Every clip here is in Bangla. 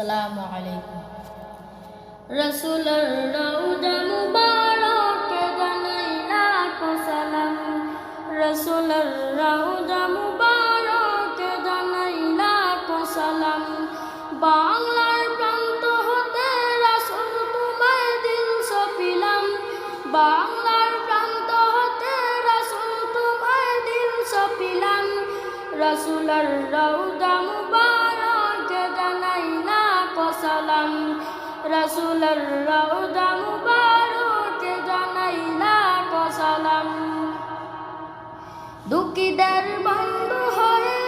আসসালামু আলাইকুম। রসুলের রওজা মুবারকে জানাই লাখো সালাম। রসুলের রওজা মুবারকে জানাই লাখো সালাম। বাংলার প্রান্ত হতে রাসুল তোমায় দিন সপিলাম। বাংলার প্রান্ত হতে রাসুল তোমায় দিন সপিলাম। রসুলের রওজা সালাম। রসুলের রওজা মুবারকে জানাই লাখো সালাম। দুঃখীদের বন্ধু হয়ে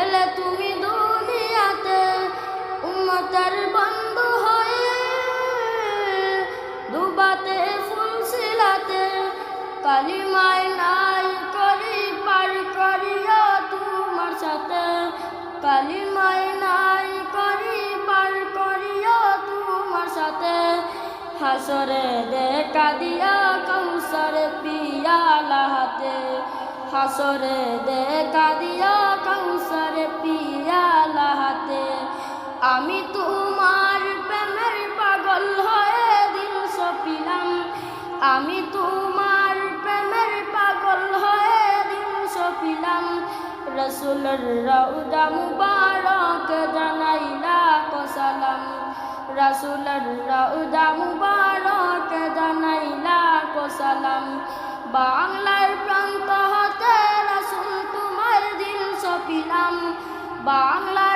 এলে তুমি দুনিয়াতে, উম্মতের বন্ধু হয়ে দুবাতে ফুল সিলাতে কালিমায় নাই করি, পার করিয়া তোমার সাথে। কালিমায় নাই হাসরে দেখা দিয়া কৌসরে পিয়ালা হাতে হাসরে দেখা দিয়া কৌসরে পিয়ালা হাতে আমি তোমার প্রেমের পাগল হয়ে দিল সপিলাম। আমি তোমার প্রেমের পাগল হয়ে দিন সপিলাম। রসুলের রৌদা রসুলের রৌদা মুবারক জানাইলা কোসালাম বাংলার প্রান্ত হতে রসুল তোমার দিল সপিলাম বাংলা